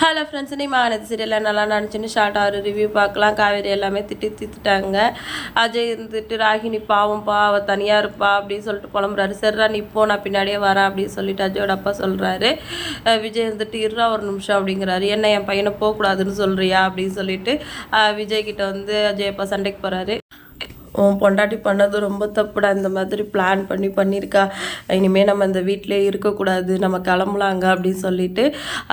Hello friends நீ மானது சீரியலில் நல்லா நினச்சின்னு ஷார்ட்டாக ஒரு ரிவ்யூ பார்க்கலாம். காவேரி எல்லாமே திட்டி திட்டுட்டாங்க அஜய் இருந்துட்டு ராகினி பாவம்ப்பா அவள் தனியாக இருப்பா அப்படின்னு சொல்லிட்டு புலம்புறாரு. சரிடா நீ இப்போ நான் பின்னாடியே வரேன் அப்படின்னு சொல்லிட்டு அஜயோட அப்பா சொல்கிறாரு விஜய் இருந்துட்டு இருறா ஒரு நிமிஷம் அப்படிங்கிறாரு. என்ன என் பையனை போகக்கூடாதுன்னு சொல்கிறியா அப்படின்னு சொல்லிட்டு விஜய் கிட்ட வந்து அஜய் அப்பா சண்டைக்கு போகிறாரு உன் பொண்டாட்டி பண்ணது ரொம்ப தப்புடா இந்த மாதிரி பிளான் பண்ணி பண்ணியிருக்கா. இனிமேல் நம்ம இந்த வீட்டிலே இருக்கக்கூடாது நம்ம கிளம்பலாங்க அப்படின்னு சொல்லிட்டு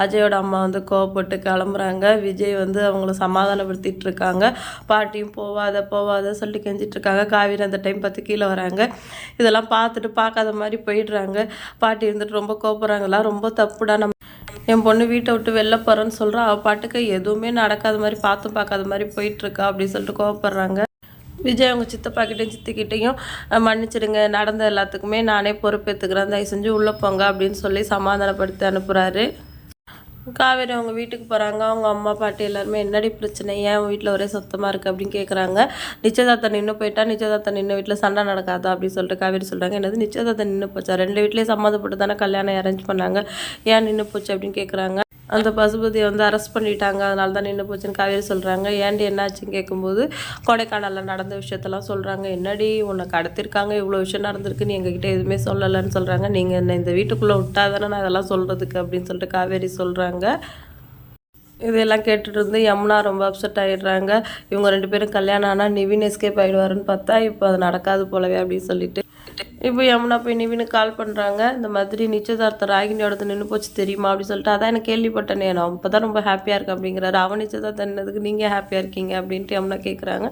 அஜயோட அம்மா வந்து கோவப்பட்டு கிளம்புறாங்க. விஜய் வந்து அவங்கள சமாதானப்படுத்திட்டு இருக்காங்க பாட்டியும் போவாத போவாத சொல்லிட்டு கெஞ்சிட்டு இருக்காங்க காவிரி அந்த டைம் பார்த்து கீழே வராங்க. இதெல்லாம் பார்த்துட்டு பார்க்காத மாதிரி போயிடுறாங்க. பாட்டி இருந்துட்டு ரொம்ப கோபப்படுறாங்களா ரொம்ப தப்புடா நம்ம என் பொண்ணு வீட்டை விட்டு வெளில போகிறேன்னு சொல்கிறா அவள் பாட்டுக்கு எதுவுமே நடக்காத மாதிரி பார்த்தும் பார்க்காத மாதிரி போயிட்டுருக்கா அப்படின்னு சொல்லிட்டு கோவப்படுறாங்க. விஜய் அவங்க சித்தப்பாக்கிட்டையும் சித்திக்கிட்டையும் மன்னிச்சிடுங்க. நடந்த எல்லாத்துக்குமே நானே பொறுப்பேற்றுக்கிறேன் தயவு செஞ்சு உள்ளே போங்க அப்படின்னு சொல்லி சமாதானப்படுத்தி அனுப்புகிறாரு காவேரி அவங்க வீட்டுக்கு போகிறாங்க அவங்க அம்மா பாட்டி எல்லாருமே என்னடி பிரச்சனை? ஏன் உன் வீட்டில் ஒரே சத்தமாக இருக்குது அப்படின்னு கேட்குறாங்க நிச்சயதார்த்தம் நின்று போயிட்டா நிச்சயதார்த்தம் நின்று வீட்டில் சண்டை நடக்காதா அப்படின்னு சொல்லிட்டு காவேரி சொல்கிறாங்க என்னது? நிச்சயதார்த்தம் நின்று போச்சா? ரெண்டு வீட்லேயும் சம்மந்தப்பட்டு தானே கல்யாணம் அரேஞ்ச் பண்ணாங்க? ஏன் நின்று போச்சு? அப்படின்னு கேட்குறாங்க அந்த பசுபதியை வந்து அரெஸ்ட் பண்ணிட்டாங்க. அதனால தான் நின்று போச்சுன்னு காவேரி சொல்கிறாங்க ஏன்டி என்னாச்சுன்னு கேட்கும்போது கொடைக்கானலில் நடந்த விஷயத்தெல்லாம் சொல்கிறாங்க என்னடி உன்னை கடத்திருக்காங்க இவ்வளோ விஷயம் நடந்திருக்கு நீ எங்ககிட்ட எதுவுமே சொல்லலைன்னு சொல்கிறாங்க நீங்கள் என்ன இந்த வீட்டுக்குள்ளே விட்டா தானே நான் இதெல்லாம் சொல்கிறதுக்கு அப்படின்னு சொல்லிட்டு காவேரி சொல்கிறாங்க இதெல்லாம் கேட்டுட்டு இருந்து யமுனா ரொம்ப அப்செட் ஆகிடுறாங்க இவங்க ரெண்டு பேரும் கல்யாணம் ஆனால் நிவின் எஸ்கேப் ஆகிடுவாருன்னு பார்த்தா இப்போ அது நடக்காது போலவே அப்படின்னு சொல்லிட்டு இப்போ யமுனா போய் நிவின்னு கால் பண்ணுறாங்க இந்த மாதிரி நிச்சயதார்த்தம் ராகினியோடது நின்று போச்சு தெரியுமா? அப்படின்னு சொல்லிட்டு அதான் எனக்கு கேள்விப்பட்டேனே. நான் இப்போ தான் ரொம்ப ஹாப்பியாக இருக்கேன் அப்படிங்கிறாரு. அவன் நிச்சயதார்த்தம் நின்னதுக்கு நீங்கள் ஹாப்பியாக இருக்கீங்க அப்படின்ட்டு யமுனா கேட்குறாங்க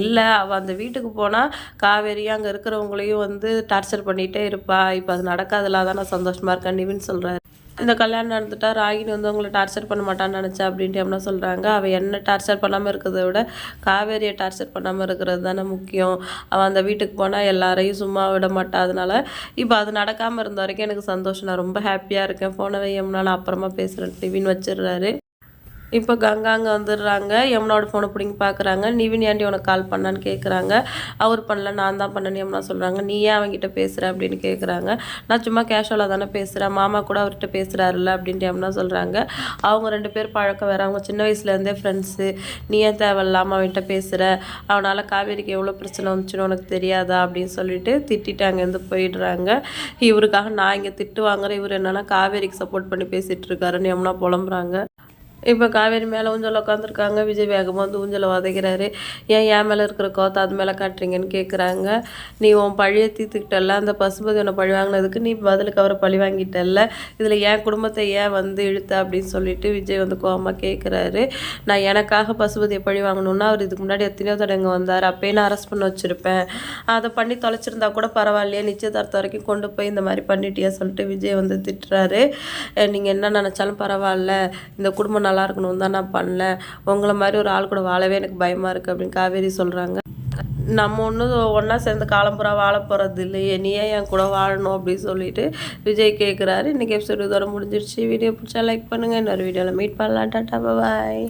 இல்லை அவள் அந்த வீட்டுக்கு போனால் காவேரியும் அங்கே இருக்கிறவங்களையும் வந்து டார்ச்சர் பண்ணிகிட்டே இருப்பா. இப்போ அது நடக்காதுல அதான் நான் சந்தோஷமாக இருக்கேன் நிவின் சொல்கிறாரு இந்த கல்யாணம் நடந்துட்டா ராகினி வந்து உங்களை டார்ச்சர் பண்ண மாட்டான்னு நினச்சா அப்படின்ட்டு என்ன சொல்கிறாங்க அவள் என்ன டார்ச்சர் பண்ணாமல் இருக்கிறத விட காவேரியை டார்ச்சர் பண்ணாமல் இருக்கிறது தானே முக்கியம். அவள் அந்த வீட்டுக்கு போனால் எல்லாரையும் சும்மா விட மாட்டா. அதனால் இப்போ அது நடக்காமல் இருந்த வரைக்கும் எனக்கு சந்தோஷம். நான் ரொம்ப ஹாப்பியாக இருக்கேன். ஃபோனை வையம்னா நான் அப்புறமா பேசுகிறேன் டிவின் வச்சிடுறாரு. இப்போ கங்கா அங்கே வந்துடுறாங்க. யமுனாவோட ஃபோனை பிடிங்கி பார்க்குறாங்க. நிவின் ஏன்டி உனக்கு கால் பண்ணான்னு கேட்குறாங்க அவர் பண்ணல நான் தான் பண்ணேன்னு யமுனா சொல்கிறாங்க நீ ஏன் அவங்ககிட்ட பேசுகிற அப்படின்னு கேட்குறாங்க நான் சும்மா கேஷுவலாக தானே பேசுகிறேன் மாமா கூட அவர்கிட்ட பேசுகிறாருல்ல அப்படின்ட்டு யமுனா சொல்கிறாங்க அவங்க ரெண்டு பேர் பழக்கம் வேறு. அவங்க சின்ன வயசுலேருந்தே ஃப்ரெண்ட்ஸு நீ ஏன் தேவையில்லாமல் அவன்கிட்ட பேசுகிற அவனால் காவேரிக்கு எவ்வளோ பிரச்சனை வந்துச்சுன்னு உனக்கு தெரியாதா அப்படின்னு சொல்லிட்டு திட்டிட்டு அங்கேருந்து போயிடுறாங்க. இவருக்காக நான் இங்கே திட்டு வாங்குறேன். இவர் என்னென்னா காவேரிக்கு சப்போர்ட் பண்ணி பேசிகிட்டு இருக்காருன்னு யமுனா புலம்புறாங்க. இப்போ காவேரி மேலே ஊஞ்சல் உட்காந்துருக்காங்க விஜய் வேகமாக வந்து ஊஞ்சலை வதைக்கிறாரு. ஏன் என் மேலே இருக்கிற கோத்தை அது மேலே காட்டுறீங்கன்னு கேட்குறாங்க நீ உன் பழியை தீர்த்துக்கிட்டல்ல. அந்த பசுபதி உன்னை பழி வாங்கினதுக்கு நீ பதிலுக்கு அவரை பழி வாங்கிட்டல்ல. இதில் என் குடும்பத்தை ஏன் வந்து இழுத்த? அப்படின்னு சொல்லிட்டு விஜய் வந்து கோபமாக கேட்குறாரு நான் எனக்காக பசுபதியை பழி வாங்கணும்னா அவர் இதுக்கு முன்னாடி எத்தனையோ தடவை வந்தார். அப்பயே நான் அரெஸ்ட் பண்ண வச்சுருப்பேன். அதை பண்ணி தொலைச்சிருந்தா கூட பரவாயில்லையே. நிச்சயதார்த்தம் வரைக்கும் கொண்டு போய் இந்த மாதிரி பண்ணிட்டியா? சொல்லிட்டு விஜய் வந்து திட்டுறாரு. நீங்கள் என்ன நினச்சாலும் பரவாயில்ல. இந்த குடும்பம் நல்லா இருக்கணும் தான் நான் பண்ணல. உங்களை மாதிரி ஒரு ஆள் கூட வாழவே எனக்கு பயமாக இருக்குது அப்படின்னு காவேரி சொல்கிறாங்க நம்ம ஒன்றும் ஒன்றா சேர்ந்து காலம்புறா வாழ போகிறது இல்லையே. நீ ஏன் என் கூட வாழணும் அப்படின்னு சொல்லிட்டு விஜய் கேட்குறாரு இன்றைக்கி எபிசோடு இதோட முடிஞ்சிருச்சு. வீடியோ பிடிச்சா லைக் பண்ணுங்கள் இன்னொரு வீடியோவில் மீட் பண்ணலாம். டாட்டா பாய்